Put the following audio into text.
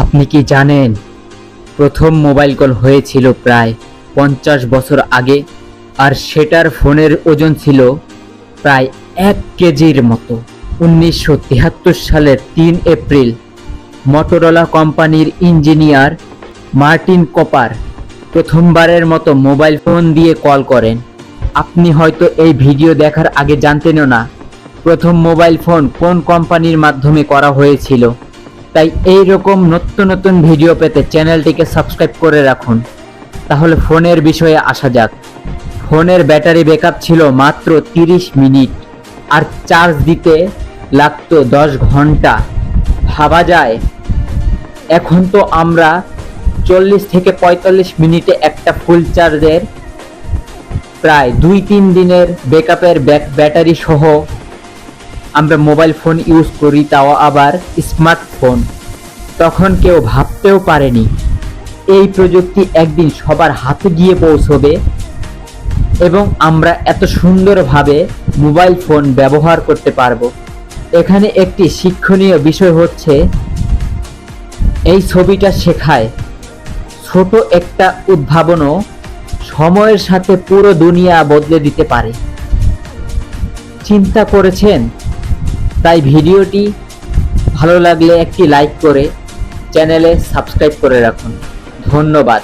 আপনি কি জানেন, প্রথম মোবাইল কল হয়েছিল প্রায় পঞ্চাশ বছর আগে, আর সেটার ফোনের ওজন ছিল প্রায় এক কেজির মতো। উনিশশো তিয়াত্তর সালের তিন এপ্রিল, মটোরোলা কোম্পানির ইঞ্জিনিয়ার মার্টিন কপার প্রথমবারের মতো মোবাইল ফোন দিয়ে কল করেন। আপনি হয়তো এই ভিডিও দেখার আগে জানতেনও না, প্রথম মোবাইল ফোন কোন কোম্পানির মাধ্যমে করা হয়েছিল। তাই এই রকম নতুন নতুন ভিডিও পেতে চ্যানেলটিকে সাবস্ক্রাইব করে রাখুন। তাহলে ফোনের বিষয়ে আসা যাক। ফোনের ব্যাটারি ব্যাকআপ ছিল মাত্র তিরিশ মিনিট, আর চার্জ দিতে লাগতো দশ ঘণ্টা। ভাবা যায়, এখন তো আমরা চল্লিশ থেকে পঁয়তাল্লিশ মিনিটে একটা ফুল চার্জের প্রায় দুই তিন দিনের ব্যাকআপের ব্যাক ব্যাটারি সহ আমরা মোবাইল ফোন ইউজ করি, তাও আবার স্মার্টফোন। তখন কেউ ভাবতেও পারেনি, এই প্রযুক্তি একদিন সবার হাতে গিয়ে পৌঁছবে এবং আমরা এত সুন্দরভাবে মোবাইল ফোন ব্যবহার করতে পারব। এখানে একটি শিক্ষণীয় বিষয় হচ্ছে, এই ছবিটা শেখায় ছোট একটা উদ্ভাবনও সময়ের সাথে পুরো দুনিয়া বদলে দিতে পারে। চিন্তা করেছেন? তাই ভিডিওটি ভালো লাগলে একটি লাইক করে চ্যানেলে সাবস্ক্রাইব করে রাখুন। ধন্যবাদ।